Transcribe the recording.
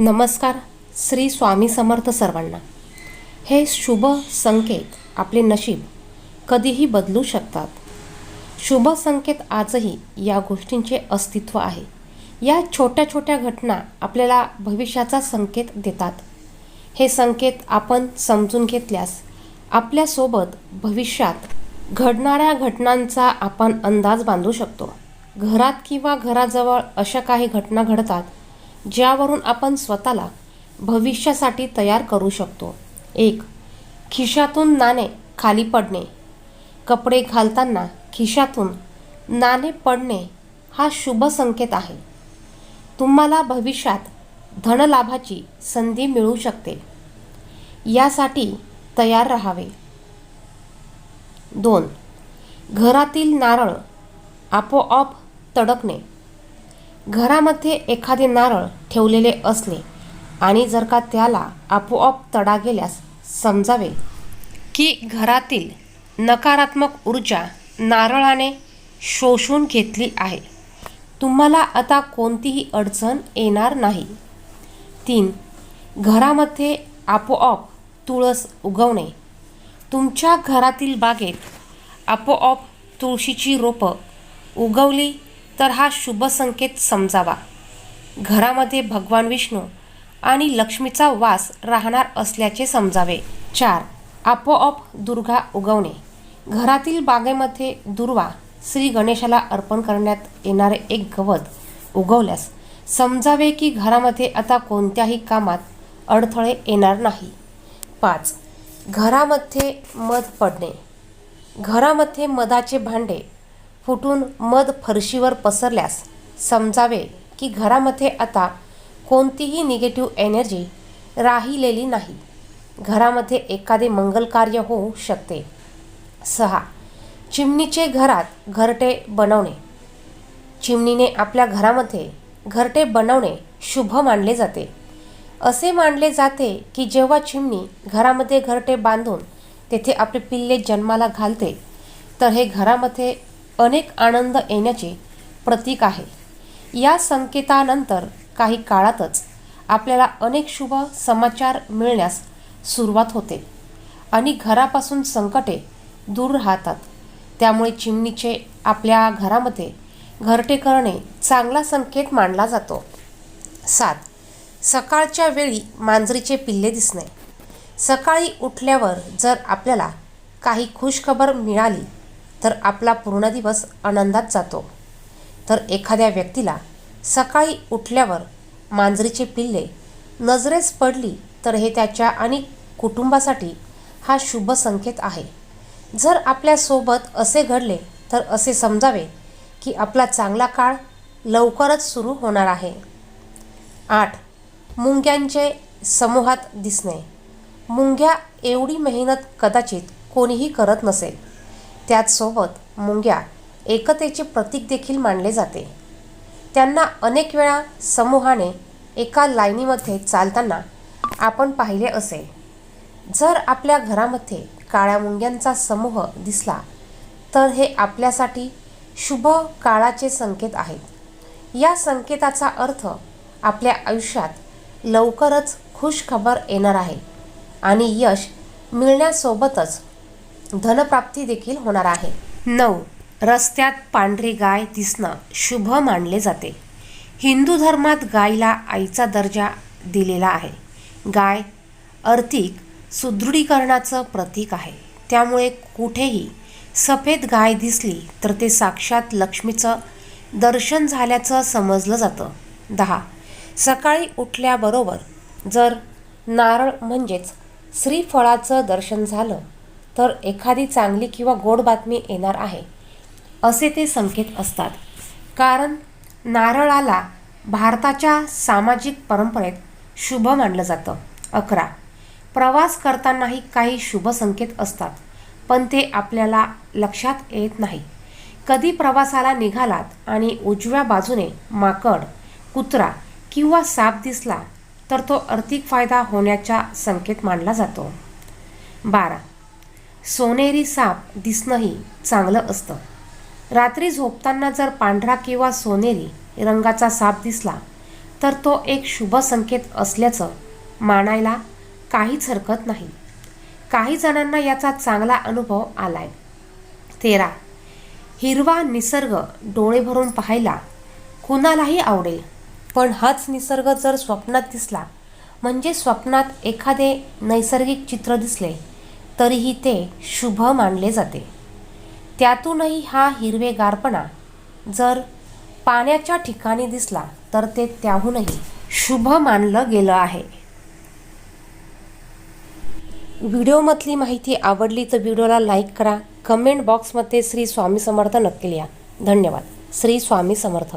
नमस्कार श्री स्वामी समर्थ सर्वांना. हे शुभ संकेत आपले नशीब कधीही बदलू शकतात. शुभ संकेत आजही या गोष्टींचे अस्तित्व आहे. या छोट्या छोट्या घटना आपल्याला भविष्याचा संकेत देतात. हे संकेत आपण समजून घेतल्यास आपल्यासोबत भविष्यात घडणाऱ्या घटनांचा आपण अंदाज बांधू शकतो. घरात किंवा घराजवळ अशा काही घटना घडतात ज्यावरून आपण स्वतःला भविष्यासाठी तयार करू शकतो. एक खिशातून नाणे खाली पडणे. कपडे घालताना खिशातून नाणे पडणे हा शुभ संकेत आहे. तुम्हाला भविष्यात धनलाभाची संधी मिळू शकते. यासाठी तयार राहावे. दोन घरातील नारळ आपोआप तडकणे. घरामध्ये एखादे नारळ ठेवलेले असले आणि जर का त्याला आपोआप तडा गेल्यास समजावे की घरातील नकारात्मक ऊर्जा नारळाने शोषून घेतली आहे. तुम्हाला आता कोणतीही अडचण येणार नाही. तीन घरामध्ये आपोआप तुळस उगवणे. तुमच्या घरातील बागेत आपोआप तुळशीची रोपं उगवली तर हा शुभ संकेत समजावा. घरामध्ये भगवान विष्णू आणि लक्ष्मीचा वास राहणार असल्याचे समजावे. चार. आपोआप दुर्गा उगवणे. घरातील बागेमध्ये दुर्वा श्री गणेशाला अर्पण करण्यात येणारे एक गवत उगवल्यास समजावे की घरामध्ये आता कोणत्याही कामात अडथळे येणार नाही. पाच. घरामध्ये मध पडणे. घरामध्ये मधाचे भांडे फुटून मध फरशीवर पसरल्यास समजावे की घरामध्ये आता कोणतीही निगेटिव्ह एनर्जी राहिलेली नाही. घरामध्ये एखादे मंगल कार्य होऊ शकते. सहा. चिमणीचे घरात घरटे बनवणे. चिमणीने आपल्या घरामध्ये घरटे बनवणे शुभ मानले जाते. असे मानले जाते की जेव्हा चिमणी घरामध्ये घरटे बांधून तेथे आपले पिल्ले जन्माला घालते तर हे घरामध्ये अनेक आनंद येण्याचे प्रतीक आहे. या संकेतानंतर काही काळातच आपल्याला अनेक शुभ समाचार मिळण्यास सुरुवात होते आणि घरापासून संकटे दूर राहतात. त्यामुळे चिमणीचे आपल्या घरामध्ये घरटे करणे चांगला संकेत मानला जातो. सात. सकाळच्या वेळी मांजरीचे पिल्ले दिसणे. सकाळी उठल्यावर जर आपल्याला काही खुशखबर मिळाली तर आपला पूर्ण दिवस आनंदात जातो. तर एखाद्या व्यक्तीला सकाळी उठल्यावर मांजरीचे पिल्ले नजरेस पडली तर हे त्याच्या आणि कुटुंबासाठी हा शुभ संकेत आहे. जर आपल्यासोबत असे घडले तर असे समजावे की आपला चांगला काळ लवकरच सुरू होणार आहे. आठ. मुंग्यांचे समूहात दिसणे. मुंग्या एवढी मेहनत कदाचित कोणीही करत नसेल. त्याचसोबत मुंग्या एकतेचे प्रतीक देखील मानले जाते. त्यांना अनेक वेळा समूहाने एका लाईनीमध्ये चालताना आपण पाहिले असेल. जर आपल्या घरामध्ये काळ्या मुंग्यांचा समूह दिसला तर हे आपल्यासाठी शुभ काळाचे संकेत आहेत. या संकेताचा अर्थ आपल्या आयुष्यात लवकरच खुश खबर येणार आहे आणि यश मिळण्यासोबतच धनप्राप्ती देखील होणार आहे. नऊ. रस्त्यात पांढरी गाय दिसणं शुभ मानले जाते. हिंदू धर्मात गायीला आईचा दर्जा दिलेला आहे. गाय आर्थिक सुदृढीकरणाचं प्रतीक आहे. त्यामुळे कुठेही सफेद गाय दिसली तर ते साक्षात लक्ष्मीचं दर्शन झाल्याचं समजलं जातं. दहा. सकाळी उठल्याबरोबर जर नारळ म्हणजेच श्रीफळाचं दर्शन झालं तर एखादी चांगली किंवा गोड बातमी येणार आहे असे ते संकेत असतात. कारण नारळाला भारताच्या सामाजिक परंपरेत शुभ मानलं जातं. अकरा. प्रवास करतानाही काही शुभ संकेत असतात पण ते आपल्याला लक्षात येत नाही. कधी प्रवासाला निघालात आणि उजव्या बाजूने माकड कुत्रा किंवा साप दिसला तर तो आर्थिक फायदा होण्याचा संकेत मानला जातो. बारा. सोनेरी साप दिसणंही चांगलं असतं. रात्री झोपताना जर पांढरा किंवा सोनेरी रंगाचा साप दिसला तर तो एक शुभ संकेत असल्याचं मानायला काहीच हरकत नाही. काही जणांना याचा चांगला अनुभव आलाय. तेरा. हिरवा निसर्ग डोळे भरून पाहायला कुणालाही आवडेल पण हाच निसर्ग जर स्वप्नात दिसला म्हणजे स्वप्नात एखादे नैसर्गिक चित्र दिसले तरीही ते शुभ मानले जाते. त्यातूनही हा हिरवेगारपणा जर पाण्याच्या ठिकाणी दिसला तर ते त्याहूनही शुभ मानलं गेलं आहे. व्हिडिओमधली माहिती आवडली तर व्हिडिओला लाईक करा. कमेंट बॉक्समध्ये श्री स्वामी समर्थ नक्की लिहा. धन्यवाद. श्री स्वामी समर्थ.